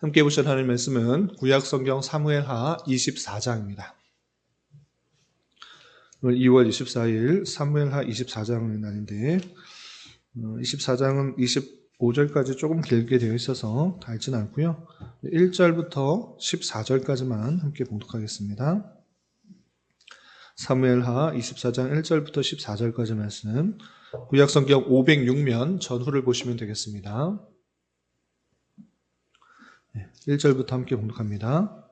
함께 보실 하나님 말씀은 구약 성경 사무엘하 24장입니다. 오늘 2월 24일 사무엘하 24장의 날인데 24장은 25절까지 조금 길게 되어 있어서 다 읽지는 않고요. 1절부터 14절까지만 함께 봉독하겠습니다. 사무엘하 24장 1절부터 14절까지 말씀 구약 성경 506면 전후를 보시면 되겠습니다. 1절부터 함께 봉독합니다.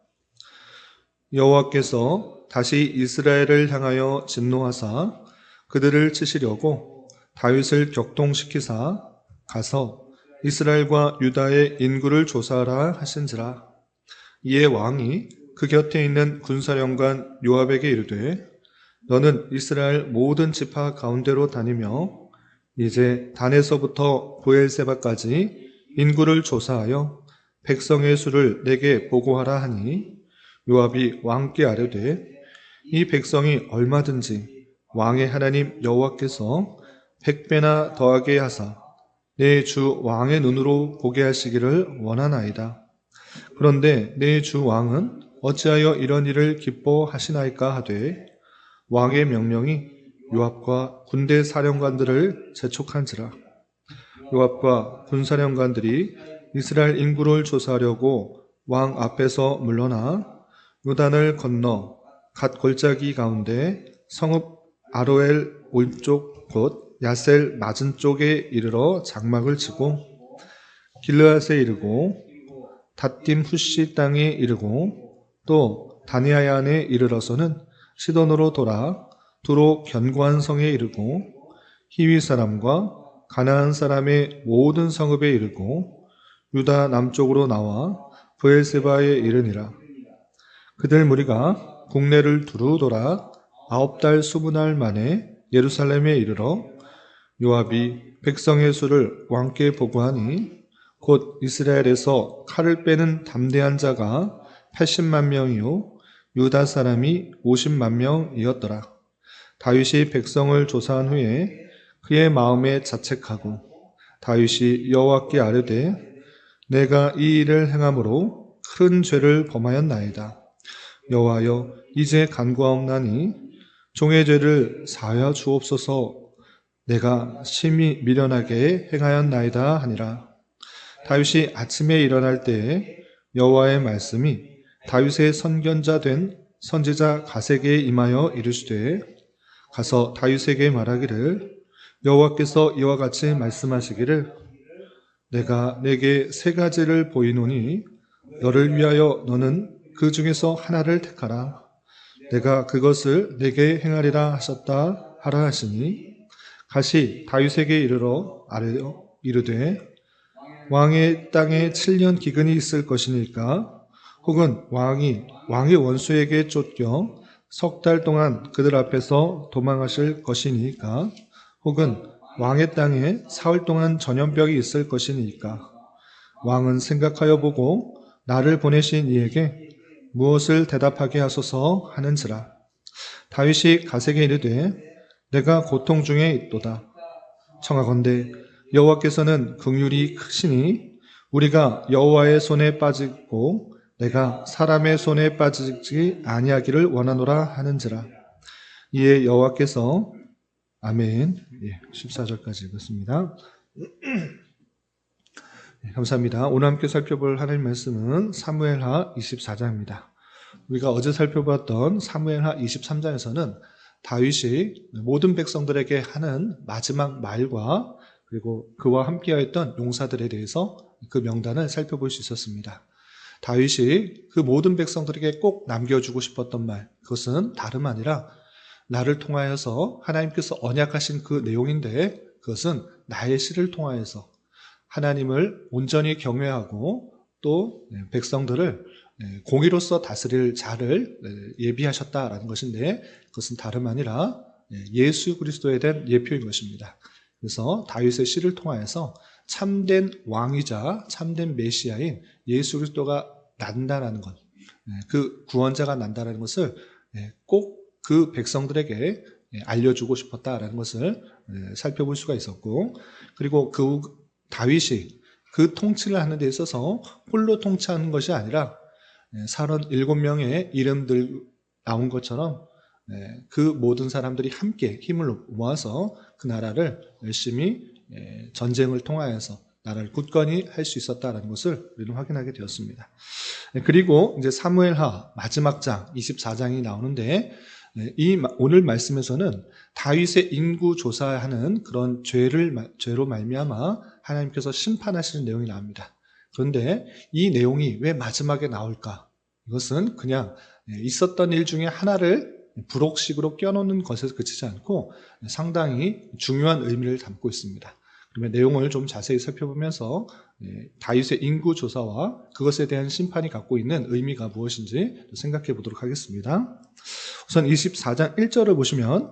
여호와께서 다시 이스라엘을 향하여 진노하사 그들을 치시려고 다윗을 격동시키사 가서 이스라엘과 유다의 인구를 조사하라 하신지라 이에 왕이 그 곁에 있는 군사령관 요압에게 이르되 너는 이스라엘 모든 지파 가운데로 다니며 이제 단에서부터 고엘세바까지 인구를 조사하여 백성의 수를 내게 보고하라 하니 요압이 왕께 아뢰되 이 백성이 얼마든지 왕의 하나님 여호와께서 백배나 더하게 하사 내 주 왕의 눈으로 보게 하시기를 원하나이다. 그런데 내 주 왕은 어찌하여 이런 일을 기뻐하시나이까 하되 왕의 명령이 요압과 군대 사령관들을 재촉한지라 요압과 군사령관들이 이스라엘 인구를 조사하려고 왕 앞에서 물러나 요단을 건너 갓 골짜기 가운데 성읍 아로엘 오쪽 곧 야셀 맞은 쪽에 이르러 장막을 치고 길르앗에 이르고 다딤 후시 땅에 이르고 또 다니아얀에 이르러서는 시돈으로 돌아 두로 견고한 성에 이르고 히위 사람과 가나안 사람의 모든 성읍에 이르고 유다 남쪽으로 나와 부엘세바에 이르니라. 그들 무리가 국내를 두루 돌아 아홉 달 수분 날 만에 예루살렘에 이르러 요압이 백성의 수를 왕께 보고하니 곧 이스라엘에서 칼을 빼는 담대한 자가 80만 명이요 유다 사람이 50만 명이었더라. 다윗이 백성을 조사한 후에 그의 마음에 자책하고 다윗이 여호와께 아뢰되 내가 이 일을 행함으로 큰 죄를 범하였나이다. 여호와여 이제 간구하옵나니 종의 죄를 사하여 주옵소서 내가 심히 미련하게 행하였나이다 하니라. 다윗이 아침에 일어날 때에 여호와의 말씀이 다윗의 선견자 된 선지자 가세게에 임하여 이르시되 가서 다윗에게 말하기를 여호와께서 이와 같이 말씀하시기를 내가 내게 세 가지를 보이노니 너를 위하여 너는 그 중에서 하나를 택하라. 내가 그것을 내게 행하리라 하셨다 하라 하시니 가시 다윗에게 이르러 아래어 이르되 왕의 땅에 7년 기근이 있을 것이니까 혹은 왕이 왕의 원수에게 쫓겨 석 달 동안 그들 앞에서 도망하실 것이니까 혹은 왕의 땅에 사흘 동안 전염병이 있을 것이니까. 왕은 생각하여 보고 나를 보내신 이에게 무엇을 대답하게 하소서 하는지라. 다윗이 가세게 이르되 내가 고통 중에 있도다. 청하건대 여호와께서는 긍휼이 크시니 우리가 여호와의 손에 빠지고 내가 사람의 손에 빠지지 아니하기를 원하노라 하는지라. 이에 여호와께서 아멘. 예, 14절까지 읽었습니다. 예, 감사합니다. 오늘 함께 살펴볼 하나님 말씀은 사무엘하 24장입니다. 우리가 어제 살펴봤던 사무엘하 23장에서는 다윗이 모든 백성들에게 하는 마지막 말과 그리고 그와 함께하였던 용사들에 대해서 그 명단을 살펴볼 수 있었습니다. 다윗이 그 모든 백성들에게 꼭 남겨주고 싶었던 말, 그것은 다름 아니라 나를 통하여서 하나님께서 언약하신 그 내용인데 그것은 나의 시를 통하여서 하나님을 온전히 경외하고 또 네, 백성들을 네, 공의로서 다스릴 자를 네, 예비하셨다라는 것인데 그것은 다름 아니라 예수 그리스도에 대한 예표인 것입니다. 그래서 다윗의 시를 통하여서 참된 왕이자 참된 메시아인 예수 그리스도가 난다라는 것, 네, 그 구원자가 난다라는 것을 네, 꼭 그 백성들에게 네, 알려주고 싶었다라는 것을 살펴볼 수가 있었고, 그리고 그 다윗이 그 통치를 하는 데 있어서 홀로 통치하는 것이 아니라 37명의 이름들 나온 것처럼 예, 그 모든 사람들이 함께 힘을 모아서 그 나라를 열심히 예, 전쟁을 통하여서 나라를 굳건히 할 수 있었다라는 것을 우리는 확인하게 되었습니다. 예, 그리고 이제 사무엘하 마지막 장 24장이 나오는데 이 오늘 말씀에서는 다윗의 인구 조사하는 그런 죄를 죄로 말미암아 하나님께서 심판하시는 내용이 나옵니다. 그런데 이 내용이 왜 마지막에 나올까? 이것은 그냥 있었던 일 중에 하나를 부록식으로 껴놓는 것에서 그치지 않고 상당히 중요한 의미를 담고 있습니다. 그러면 내용을 좀 자세히 살펴보면서 다윗의 인구 조사와 그것에 대한 심판이 갖고 있는 의미가 무엇인지 생각해 보도록 하겠습니다. 우선 24장 1절을 보시면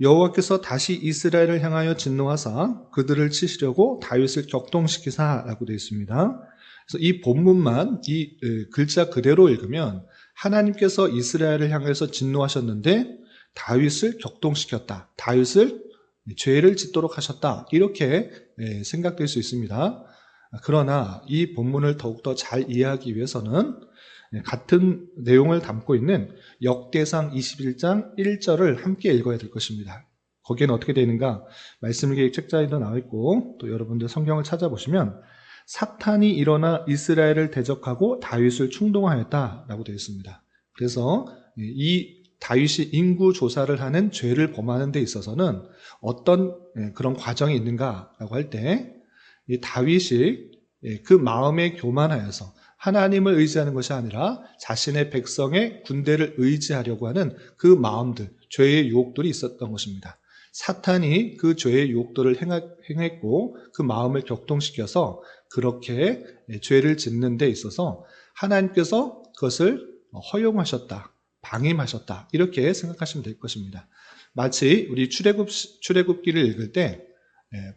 여호와께서 다시 이스라엘을 향하여 진노하사 그들을 치시려고 다윗을 격동시키사라고 되어 있습니다. 그래서 이 본문만 이 글자 그대로 읽으면 하나님께서 이스라엘을 향해서 진노하셨는데 다윗을 격동시켰다. 다윗을 죄를 짓도록 하셨다. 이렇게 생각될 수 있습니다. 그러나 이 본문을 더욱더 잘 이해하기 위해서는 같은 내용을 담고 있는 역대상 21장 1절을 함께 읽어야 될 것입니다. 거기에는 어떻게 되는가? 말씀일기 책자에도 나와 있고 또 여러분들 성경을 찾아보시면 사탄이 일어나 이스라엘을 대적하고 다윗을 충동하였다라고 되어 있습니다. 그래서 이 다윗이 인구 조사를 하는 죄를 범하는 데 있어서는 어떤 그런 과정이 있는가라고 할때 다윗이 그 마음에 교만하여서 하나님을 의지하는 것이 아니라 자신의 백성의 군대를 의지하려고 하는 그 마음들, 죄의 유혹들이 있었던 것입니다. 사탄이 그 죄의 유혹들을 행했고 그 마음을 격동시켜서 그렇게 죄를 짓는 데 있어서 하나님께서 그것을 허용하셨다, 방임하셨다 이렇게 생각하시면 될 것입니다. 마치 우리 출애굽 출애굽기를 읽을 때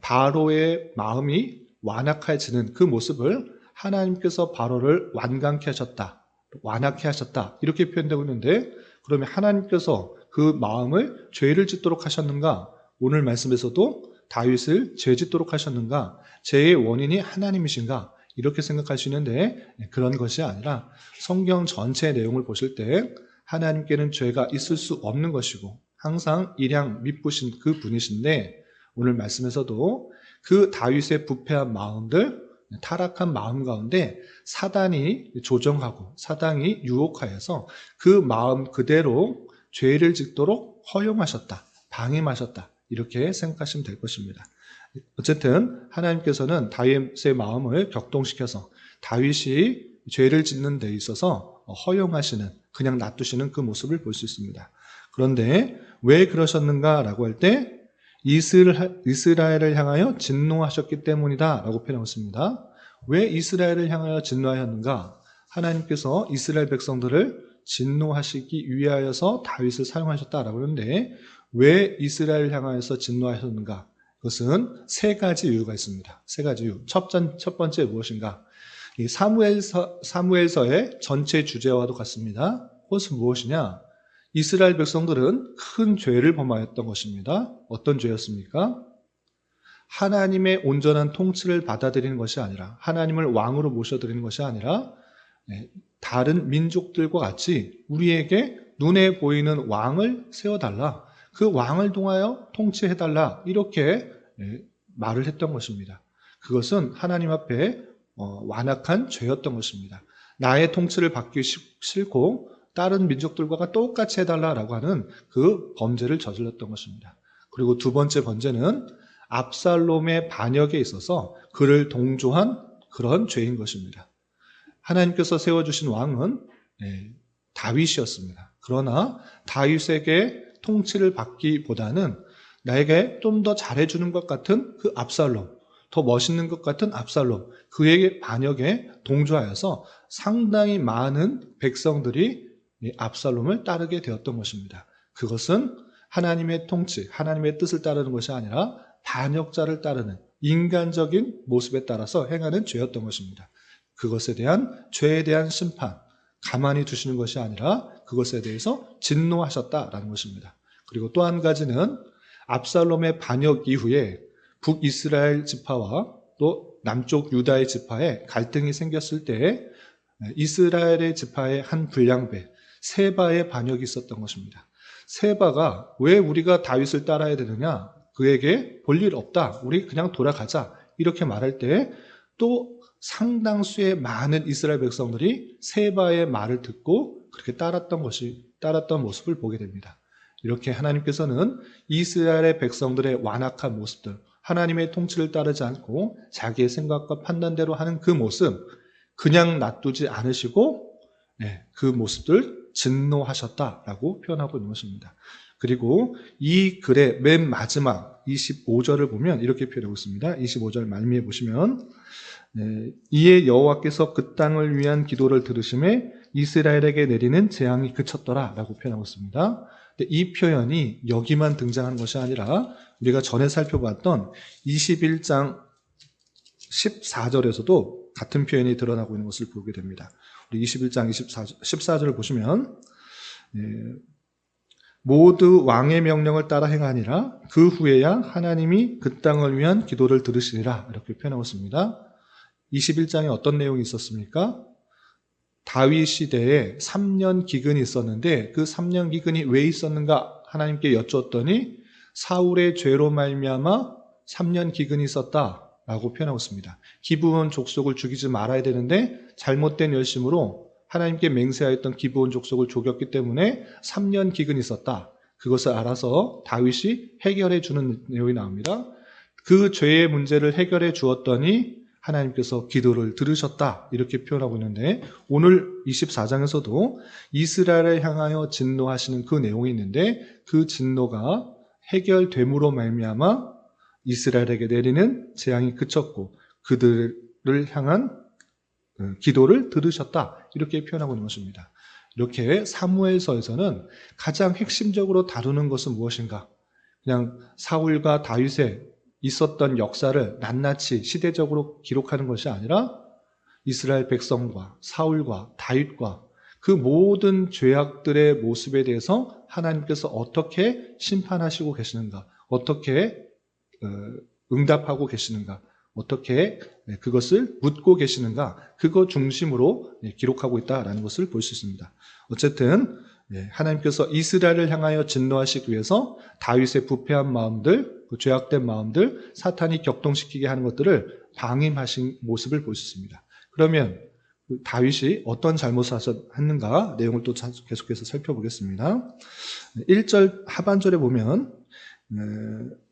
바로의 마음이 완악해지는 그 모습을 하나님께서 바로를 완강케 하셨다, 완악케 하셨다 이렇게 표현되고 있는데 그러면 하나님께서 그 마음을 죄를 짓도록 하셨는가? 오늘 말씀에서도 다윗을 죄 짓도록 하셨는가? 죄의 원인이 하나님이신가? 이렇게 생각할 수 있는데 그런 것이 아니라 성경 전체 내용을 보실 때 하나님께는 죄가 있을 수 없는 것이고 항상 일양 미쁘신 그 분이신데 오늘 말씀에서도 그 다윗의 부패한 마음들 타락한 마음 가운데 사단이 조정하고 사단이 유혹하여서 그 마음 그대로 죄를 짓도록 허용하셨다. 방임하셨다. 이렇게 생각하시면 될 것입니다. 어쨌든 하나님께서는 다윗의 마음을 격동시켜서 다윗이 죄를 짓는 데 있어서 허용하시는 그냥 놔두시는 그 모습을 볼 수 있습니다. 그런데 왜 그러셨는가라고 할 때 이스라엘을 향하여 진노하셨기 때문이다 라고 표현했습니다. 왜 이스라엘을 향하여 진노하였는가? 하나님께서 이스라엘 백성들을 진노하시기 위하여서 다윗을 사용하셨다라고 하는데 왜 이스라엘을 향하여서 진노하셨는가? 그것은 세 가지 이유가 있습니다. 세 가지 이유. 첫, 첫 번째 무엇인가? 이 사무엘서, 사무엘서의 전체 주제와도 같습니다. 그것은 무엇이냐? 이스라엘 백성들은 큰 죄를 범하였던 것입니다. 어떤 죄였습니까? 하나님의 온전한 통치를 받아들이는 것이 아니라 하나님을 왕으로 모셔드리는 것이 아니라 네, 다른 민족들과 같이 우리에게 눈에 보이는 왕을 세워달라. 그 왕을 통하여 통치해달라. 이렇게 네, 말을 했던 것입니다. 그것은 하나님 앞에 어, 완악한 죄였던 것입니다. 나의 통치를 받기 싫고 다른 민족들과 똑같이 해달라라고 하는 그 범죄를 저질렀던 것입니다. 그리고 두 번째 번제는 압살롬의 반역에 있어서 그를 동조한 그런 죄인 것입니다. 하나님께서 세워주신 왕은 네, 다윗이었습니다. 그러나 다윗에게 통치를 받기보다는 나에게 좀 더 잘해주는 것 같은 그 압살롬, 더 멋있는 것 같은 압살롬, 그에게 반역에 동조하여서 상당히 많은 백성들이 압살롬을 따르게 되었던 것입니다. 그것은 하나님의 통치, 하나님의 뜻을 따르는 것이 아니라 반역자를 따르는 인간적인 모습에 따라서 행하는 죄였던 것입니다. 그것에 대한 죄에 대한 심판, 가만히 두시는 것이 아니라 그것에 대해서 진노하셨다라는 것입니다. 그리고 또 한 가지는 압살롬의 반역 이후에 북이스라엘 지파와 또 남쪽 유다의 지파에 갈등이 생겼을 때 이스라엘의 지파의 한 불량배 세바의 반역이 있었던 것입니다. 세바가 왜 우리가 다윗을 따라야 되느냐? 그에게 볼 일 없다. 우리 그냥 돌아가자. 이렇게 말할 때 또 상당수의 많은 이스라엘 백성들이 세바의 말을 듣고 그렇게 따랐던 것이 따랐던 모습을 보게 됩니다. 이렇게 하나님께서는 이스라엘의 백성들의 완악한 모습들, 하나님의 통치를 따르지 않고 자기의 생각과 판단대로 하는 그 모습, 그냥 놔두지 않으시고 네, 그 모습들 진노하셨다라고 표현하고 있는 것입니다. 그리고 이 글의 맨 마지막 25절을 보면 이렇게 표현하고 있습니다. 25절 말미에 보시면 네, 이에 여호와께서 그 땅을 위한 기도를 들으심에 이스라엘에게 내리는 재앙이 그쳤더라라고 표현하고 있습니다. 이 표현이 여기만 등장하는 것이 아니라 우리가 전에 살펴봤던 21장 14절에서도 같은 표현이 드러나고 있는 것을 보게 됩니다. 우리 21장 24, 14절을 보시면 예, 모두 왕의 명령을 따라 행하니라 그 후에야 하나님이 그 땅을 위한 기도를 들으시리라 이렇게 표현하고 있습니다. 21장에 어떤 내용이 있었습니까? 다윗 시대에 3년 기근이 있었는데 그 3년 기근이 왜 있었는가 하나님께 여쭈었더니 사울의 죄로 말미암아 3년 기근이 있었다 라고 표현하고 있습니다. 기브온 족속을 죽이지 말아야 되는데 잘못된 열심으로 하나님께 맹세하였던 기브온 족속을 죽였기 때문에 3년 기근이 있었다. 그것을 알아서 다윗이 해결해 주는 내용이 나옵니다. 그 죄의 문제를 해결해 주었더니 하나님께서 기도를 들으셨다. 이렇게 표현하고 있는데 오늘 24장에서도 이스라엘을 향하여 진노하시는 그 내용이 있는데 그 진노가 해결됨으로 말미암아 이스라엘에게 내리는 재앙이 그쳤고 그들을 향한 어, 기도를 들으셨다. 이렇게 표현하고 있는 것입니다. 이렇게 사무엘서에서는 가장 핵심적으로 다루는 것은 무엇인가? 그냥 사울과 다윗의 있었던 역사를 낱낱이 시대적으로 기록하는 것이 아니라 이스라엘 백성과 사울과 다윗과 그 모든 죄악들의 모습에 대해서 하나님께서 어떻게 심판하시고 계시는가, 어떻게 어, 응답하고 계시는가, 어떻게 네, 그것을 묻고 계시는가, 그거 중심으로 네, 기록하고 있다라는 것을 볼 수 있습니다. 어쨌든 네, 하나님께서 이스라엘을 향하여 진노하시기 위해서 다윗의 부패한 마음들, 그 죄악된 마음들, 사탄이 격동시키게 하는 것들을 방임하신 모습을 볼 수 있습니다. 그러면 그 다윗이 어떤 잘못을 했는가 내용을 또 계속해서 살펴보겠습니다. 1절 하반절에 보면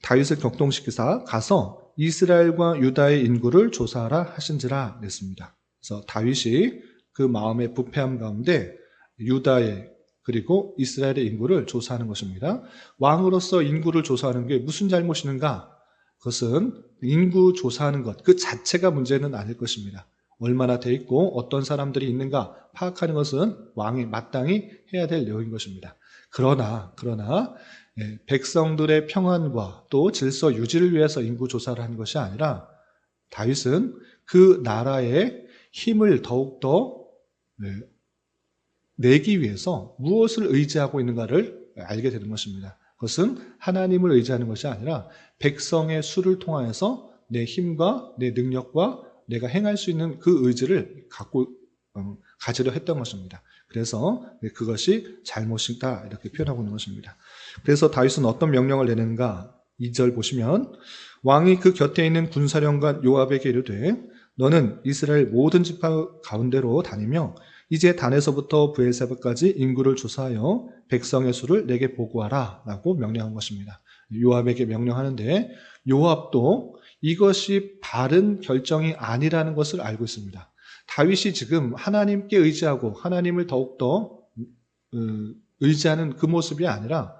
다윗을 격동시키사 가서 이스라엘과 유다의 인구를 조사하라 하신지라 냈습니다. 그래서 다윗이 그 마음의 부패함 가운데 유다의 그리고 이스라엘의 인구를 조사하는 것입니다. 왕으로서 인구를 조사하는 게 무슨 잘못이는가? 그것은 인구 조사하는 것, 그 자체가 문제는 아닐 것입니다. 얼마나 돼 있고 어떤 사람들이 있는가 파악하는 것은 왕이 마땅히 해야 될 내용인 것입니다. 그러나, 그러나, 예, 백성들의 평안과 또 질서 유지를 위해서 인구 조사를 한 것이 아니라 다윗은 그 나라의 힘을 더욱더 예, 내기 위해서 무엇을 의지하고 있는가를 알게 되는 것입니다. 그것은 하나님을 의지하는 것이 아니라 백성의 수를 통하여서 내 힘과 내 능력과 내가 행할 수 있는 그 의지를 갖고 어, 가지려 했던 것입니다. 그래서 그것이 잘못이다 이렇게 표현하고 있는 것입니다. 그래서 다윗은 어떤 명령을 내는가? 2절 보시면 왕이 그 곁에 있는 군사령관 요압에게 이르되 너는 이스라엘 모든 지파 가운데로 다니며 이제 단에서부터 부엘세바까지 인구를 조사하여 백성의 수를 내게 보고하라 라고 명령한 것입니다. 요압에게 명령하는데 요압도 이것이 바른 결정이 아니라는 것을 알고 있습니다. 다윗이 지금 하나님께 의지하고 하나님을 더욱더 어, 의지하는 그 모습이 아니라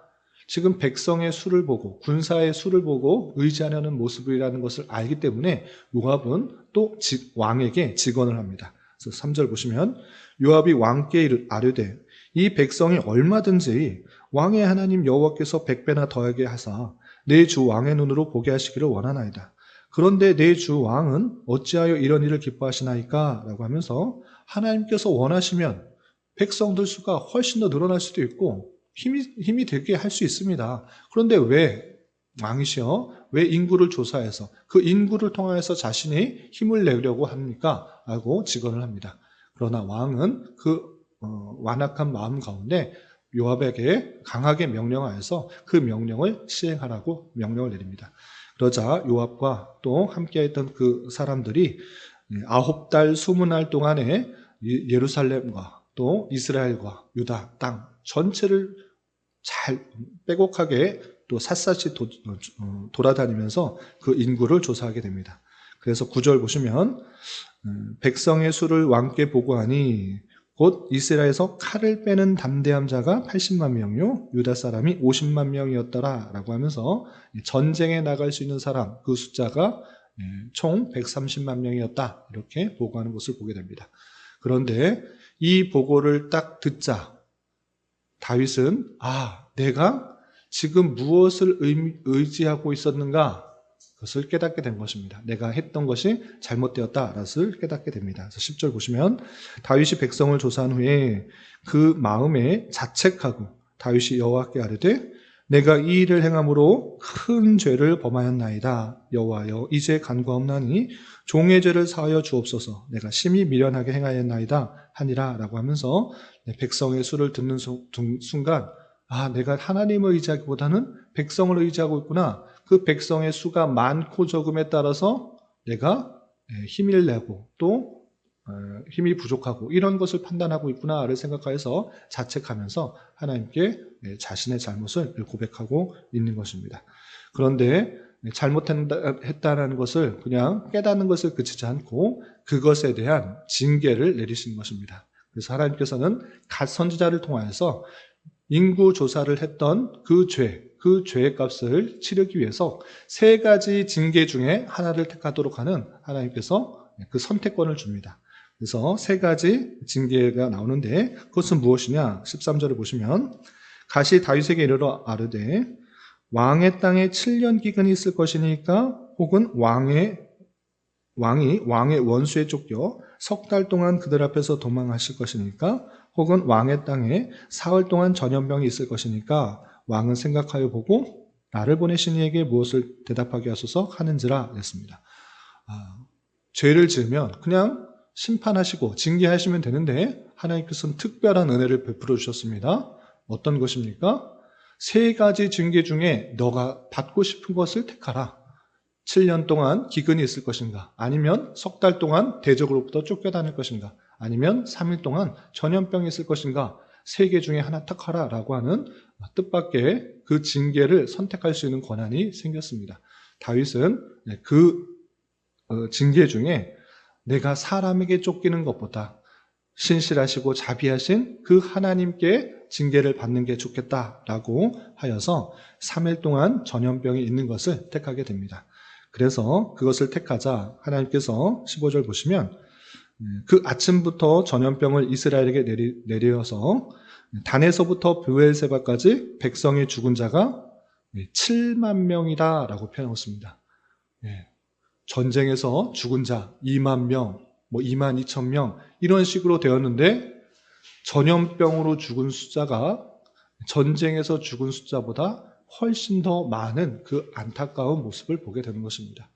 지금 백성의 수를 보고 군사의 수를 보고 의지하려는 모습이라는 것을 알기 때문에 요압은 또 왕에게 직언을 합니다. 그래서 3절 보시면 요압이 왕께 아뢰되 이 백성이 얼마든지 왕의 하나님 여호와께서 백배나 더하게 하사 내 주 왕의 눈으로 보게 하시기를 원하나이다. 그런데 내 주 왕은 어찌하여 이런 일을 기뻐하시나이까? 라고 하면서 하나님께서 원하시면 백성들 수가 훨씬 더 늘어날 수도 있고 힘이, 힘이 되게 할 수 있습니다. 그런데 왜 왕이시여 왜 인구를 조사해서 그 인구를 통하여서 자신이 힘을 내려고 합니까? 라고 직언을 합니다. 그러나 왕은 그 어, 완악한 마음 가운데 요압에게 강하게 명령하여서 그 명령을 시행하라고 명령을 내립니다. 그러자 요압과 또 함께했던 그 사람들이 아홉 달 스무 날 동안에 이- 예루살렘과 또 이스라엘과 유다 땅 전체를 잘 빼곡하게 또 샅샅이 도, 어, 돌아다니면서 그 인구를 조사하게 됩니다. 그래서 구절 보시면 음, 백성의 수를 왕께 보고하니 곧 이스라엘에서 칼을 빼는 담대한 자가 80만 명이요 유다 사람이 50만 명이었더라 라고 하면서 전쟁에 나갈 수 있는 사람 그 숫자가 예, 총 130만 명이었다 이렇게 보고하는 것을 보게 됩니다. 그런데 이 보고를 딱 듣자 다윗은 아 내가 지금 무엇을 의- 의지하고 있었는가 그것을 깨닫게 된 것입니다. 내가 했던 것이 잘못되었다라는 깨닫게 됩니다. 그래서 10절 보시면 다윗이 백성을 조사한 후에 그 마음에 자책하고 다윗이 여호와께 아뢰되 내가 이 일을 행함으로 큰 죄를 범하였나이다. 여호와여 이제 간과없나니 종의 죄를 사하여 주옵소서. 내가 심히 미련하게 행하였나이다 하니라라고 하면서 네, 백성의 수를 듣는 순간 아 내가 하나님을 의지하기보다는 백성을 의지하고 있구나. 그 백성의 수가 많고 적음에 따라서 내가 예, 힘을 내고 또 어, 힘이 부족하고 이런 것을 판단하고 있구나를 생각하여서 자책하면서 하나님께 예, 자신의 잘못을 고백하고 있는 것입니다. 그런데 예, 잘못했다는 것을 그냥 깨닫는 것을 그치지 않고 그것에 대한 징계를 내리시는 것입니다. 그래서 하나님께서는 갓 선지자를 통하여서 인구 조사를 했던 그 죄, 그 죄의 값을 치르기 위해서 세 가지 징계 중에 하나를 택하도록 하는 하나님께서 그 선택권을 줍니다. 그래서 세 가지 징계가 나오는데 그것은 무엇이냐? 13절을 보시면 가시 다윗에게 이르러 아르되 왕의 땅에 7년 기근이 있을 것이니까 혹은 왕의 왕이 왕의 원수에 쫓겨 석 달 동안 그들 앞에서 도망하실 것이니까 혹은 왕의 땅에 사흘 동안 전염병이 있을 것이니까 왕은 생각하여 보고 나를 보내신 이에게 무엇을 대답하게 하소서 하는지라 했습니다. 아, 죄를 지으면 그냥 심판하시고 징계하시면 되는데 하나님께서는 특별한 은혜를 베풀어 주셨습니다. 어떤 것입니까? 세 가지 징계 중에 너가 받고 싶은 것을 택하라. 7년 동안 기근이 있을 것인가? 아니면 석 달 동안 대적으로부터 쫓겨다닐 것인가? 아니면 3일 동안 전염병이 있을 것인가? 세 개 중에 하나 택하라 라고 하는 뜻밖의 그 징계를 선택할 수 있는 권한이 생겼습니다. 다윗은 그 어, 징계 중에 내가 사람에게 쫓기는 것보다 신실하시고 자비하신 그 하나님께 징계를 받는 게 좋겠다라고 하여서 3일 동안 전염병이 있는 것을 택하게 됩니다. 그래서 그것을 택하자 하나님께서 15절 보시면 그 아침부터 전염병을 이스라엘에게 내리, 내려서 단에서부터 브엘세바까지 백성의 죽은 자가 7만 명이다라고 표현했습니다. 예. 전쟁에서 죽은 자 2만 명, 뭐 2만 2천 명 이런 식으로 되었는데 전염병으로 죽은 숫자가 전쟁에서 죽은 숫자보다 훨씬 더 많은 그 안타까운 모습을 보게 되는 것입니다.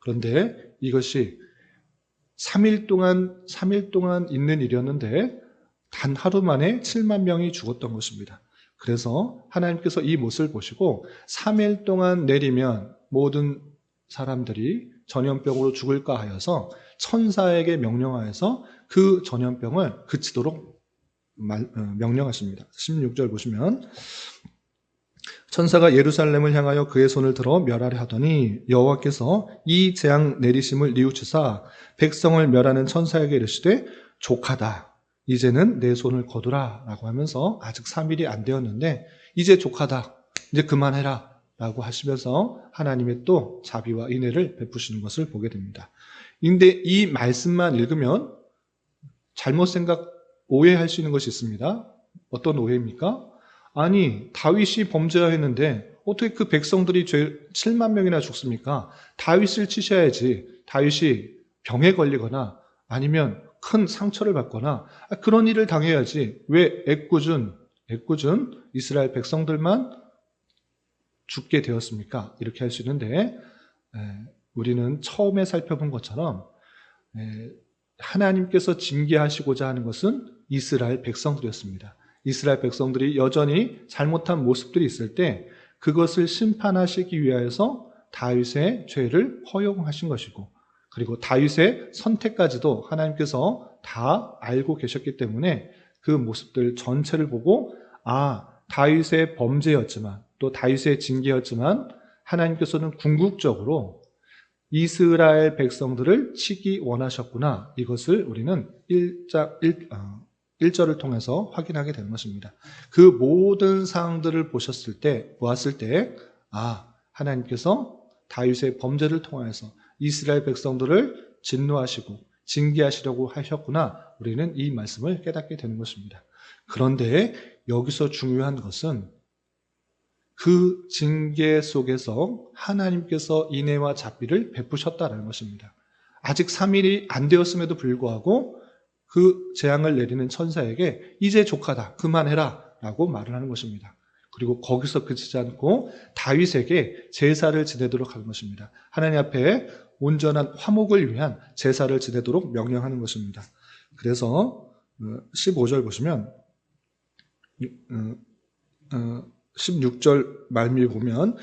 그런데 이것이 3일 동안 3일 동안 있는 일이었는데 단 하루 만에 7만 명이 죽었던 것입니다. 그래서 하나님께서 이 모습을 보시고 3일 동안 내리면 모든 사람들이 전염병으로 죽을까 하여서 천사에게 명령하여서 그 전염병을 그치도록 말, 어, 명령하십니다. 16절 보시면 천사가 예루살렘을 향하여 그의 손을 들어 멸하려 하더니 여호와께서 이 재앙 내리심을 뉘우치사 백성을 멸하는 천사에게 이르시되 족하다. 이제는 내 손을 거두라 라고 하면서 아직 3일이 안 되었는데 이제 족하다. 이제 그만해라 라고 하시면서 하나님의 또 자비와 인애를 베푸시는 것을 보게 됩니다. 근데 이 말씀만 읽으면 잘못 생각, 오해할 수 있는 것이 있습니다. 어떤 오해입니까? 아니, 다윗이 범죄했는데 어떻게 그 백성들이 죄 7만 명이나 죽습니까? 다윗을 치셔야지. 다윗이 병에 걸리거나 아니면 큰 상처를 받거나 그런 일을 당해야지. 왜 애꿎은 애꿎은 이스라엘 백성들만 죽게 되었습니까? 이렇게 할 수 있는데 에, 우리는 처음에 살펴본 것처럼 에, 하나님께서 징계하시고자 하는 것은 이스라엘 백성들이었습니다. 이스라엘 백성들이 여전히 잘못한 모습들이 있을 때 그것을 심판하시기 위하여서 다윗의 죄를 허용하신 것이고 그리고 다윗의 선택까지도 하나님께서 다 알고 계셨기 때문에 그 모습들 전체를 보고 아 다윗의 범죄였지만 또 다윗의 징계였지만 하나님께서는 궁극적으로 이스라엘 백성들을 치기 원하셨구나. 이것을 우리는 1자, 1, 어, 1절을 통해서 확인하게 되는 것입니다. 그 모든 상황들을 보셨을 때, 보았을 때, 아, 하나님께서 다윗의 범죄를 통하여서 이스라엘 백성들을 진노하시고 징계하시려고 하셨구나. 우리는 이 말씀을 깨닫게 되는 것입니다. 그런데 여기서 중요한 것은 그 징계 속에서 하나님께서 인애와 자비를 베푸셨다는 것입니다. 아직 3일이 안 되었음에도 불구하고 그 재앙을 내리는 천사에게 이제 족하다 그만해라 라고 말을 하는 것입니다. 그리고 거기서 그치지 않고 다윗에게 제사를 지내도록 하는 것입니다. 하나님 앞에 온전한 화목을 위한 제사를 지내도록 명령하는 것입니다. 그래서 15절 어, 보시면 16절 어, 어, 말미에 보면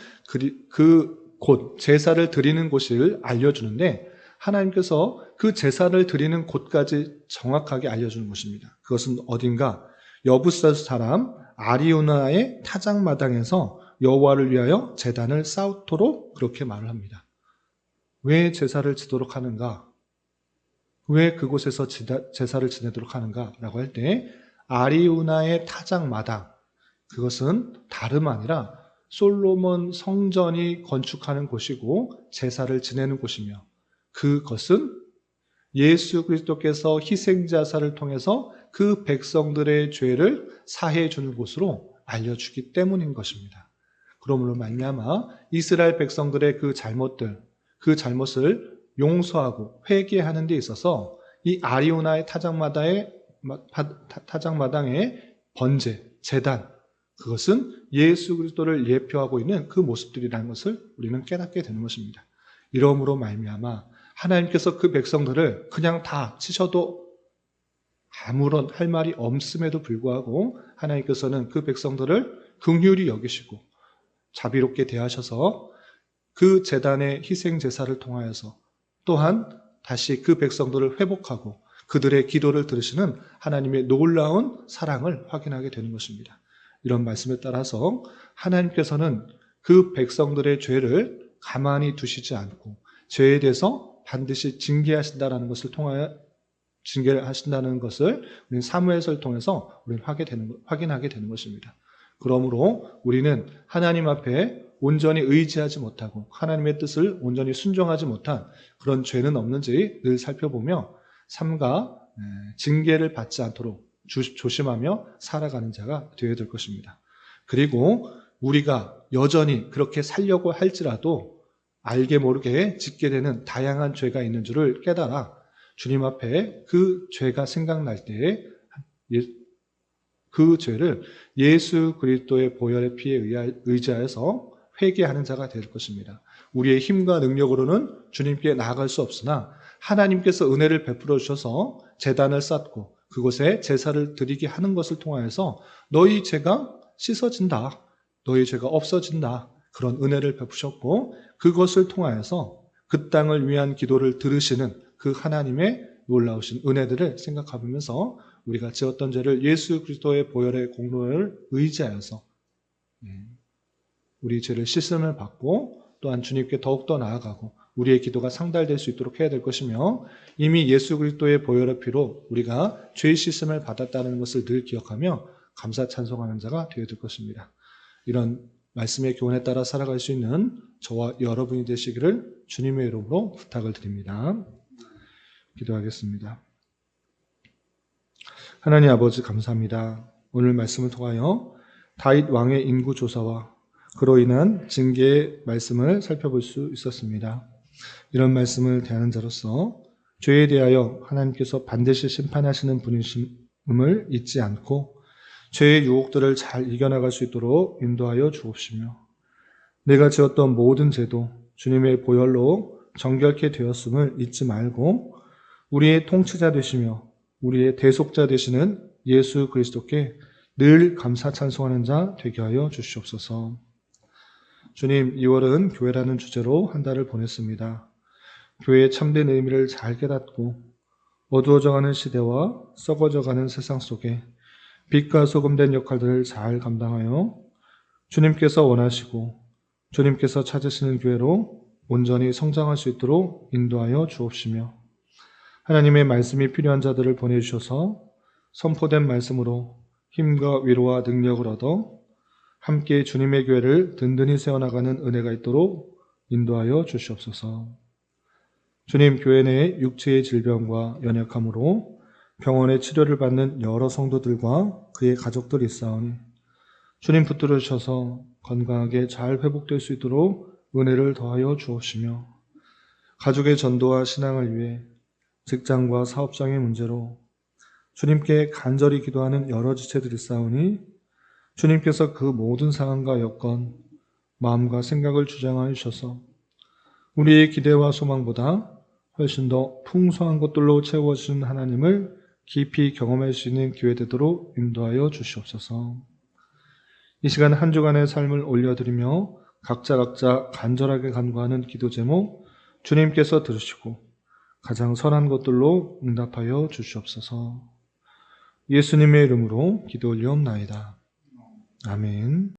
그곳 제사를 드리는 곳을 알려주는데 하나님께서 그 제사를 드리는 곳까지 정확하게 알려주는 것입니다. 그것은 어딘가 여부사 사람 아리우나의 타작마당에서 여호와를 위하여 제단을 쌓도록 그렇게 말을 합니다. 왜 제사를 지도록 하는가? 왜 그곳에서 제사를 지내도록 하는가? 라고 할 때, 아리우나의 타작마당, 그것은 다름 아니라 솔로몬 성전이 건축하는 곳이고 제사를 지내는 곳이며 그것은 예수 그리스도께서 희생자사를 통해서 그 백성들의 죄를 사해 주는 곳으로 알려주기 때문인 것입니다. 그러므로 말미암아 이스라엘 백성들의 그 잘못들, 그 잘못을 용서하고 회개하는 데 있어서 이 아리오나의 타작마다의 타작마당의 번제, 재단 그것은 예수 그리스도를 예표하고 있는 그 모습들이라는 것을 우리는 깨닫게 되는 것입니다. 이러므로 말미암아 하나님께서 그 백성들을 그냥 다 치셔도 아무런 할 말이 없음에도 불구하고 하나님께서는 그 백성들을 긍휼히 여기시고 자비롭게 대하셔서 그 재단의 희생 제사를 통하여서 또한 다시 그 백성들을 회복하고 그들의 기도를 들으시는 하나님의 놀라운 사랑을 확인하게 되는 것입니다. 이런 말씀에 따라서 하나님께서는 그 백성들의 죄를 가만히 두시지 않고 죄에 대해서 반드시 징계하신다라는 것을 통하여 징계를 하신다는 것을 우리는 사무엘서를 통해서 우리는 확인하게 되는 것입니다. 그러므로 우리는 하나님 앞에 온전히 의지하지 못하고 하나님의 뜻을 온전히 순종하지 못한 그런 죄는 없는지 늘 살펴보며 삼가 징계를 받지 않도록 조심하며 살아가는 자가 되어야 될 것입니다. 그리고 우리가 여전히 그렇게 살려고 할지라도 알게 모르게 짓게 되는 다양한 죄가 있는 줄을 깨달아 주님 앞에 그 죄가 생각날 때에 예, 그 죄를 예수 그리스도의 보혈의 피에 의지하여서 회개하는 자가 될 것입니다. 우리의 힘과 능력으로는 주님께 나아갈 수 없으나 하나님께서 은혜를 베풀어 주셔서 재단을 쌓고 그곳에 제사를 드리게 하는 것을 통하여서 너희 죄가 씻어진다. 너희 죄가 없어진다. 그런 은혜를 베푸셨고 그것을 통하여서 그 땅을 위한 기도를 들으시는 그 하나님의 놀라우신 은혜들을 생각하면서 우리가 지었던 죄를 예수 그리스도의 보혈의 공로를 의지하여서 예, 우리 죄를 씻음을 받고 또한 주님께 더욱더 나아가고 우리의 기도가 상달될 수 있도록 해야 될 것이며 이미 예수 그리스도의 보혈의 피로 우리가 죄 씻음을 받았다는 것을 늘 기억하며 감사 찬송하는 자가 되어야 될 것입니다. 이런 말씀의 교훈에 따라 살아갈 수 있는 저와 여러분이 되시기를 주님의 이름으로 부탁을 드립니다. 기도하겠습니다. 하나님 아버지 감사합니다. 오늘 말씀을 통하여 다윗 왕의 인구 조사와 그로 인한 징계의 말씀을 살펴볼 수 있었습니다. 이런 말씀을 대하는 자로서 죄에 대하여 하나님께서 반드시 심판하시는 분이심을 잊지 않고 죄의 유혹들을 잘 이겨나갈 수 있도록 인도하여 주옵시며 내가 지었던 모든 죄도 주님의 보혈로 정결케 되었음을 잊지 말고 우리의 통치자 되시며 우리의 대속자 되시는 예수 그리스도께 늘 감사 찬송하는 자 되게 하여 주시옵소서. 주님, 2월은 교회라는 주제로 한 달을 보냈습니다. 교회의 참된 의미를 잘 깨닫고 어두워져가는 시대와 썩어져가는 세상 속에 빛과 소금된 역할들을 잘 감당하여 주님께서 원하시고 주님께서 찾으시는 교회로 온전히 성장할 수 있도록 인도하여 주옵시며 하나님의 말씀이 필요한 자들을 보내주셔서 선포된 말씀으로 힘과 위로와 능력을 얻어 함께 주님의 교회를 든든히 세워나가는 은혜가 있도록 인도하여 주시옵소서. 주님 교회 내 육체의 질병과 연약함으로 병원에 치료를 받는 여러 성도들과 그의 가족들이 있사오니 주님 붙들어 주셔서 건강하게 잘 회복될 수 있도록 은혜를 더하여 주옵시며 가족의 전도와 신앙을 위해 직장과 사업장의 문제로 주님께 간절히 기도하는 여러 지체들이 싸우니 주님께서 그 모든 상황과 여건, 마음과 생각을 주장하여 주셔서 우리의 기대와 소망보다 훨씬 더 풍성한 것들로 채워주신 하나님을 깊이 경험할 수 있는 기회 되도록 인도하여 주시옵소서. 이 시간 한 주간의 삶을 올려드리며 각자 각자 간절하게 간구하는 기도 제목 주님께서 들으시고 가장 선한 것들로 응답하여 주시옵소서. 예수님의 이름으로 기도 올리옵나이다. 아멘.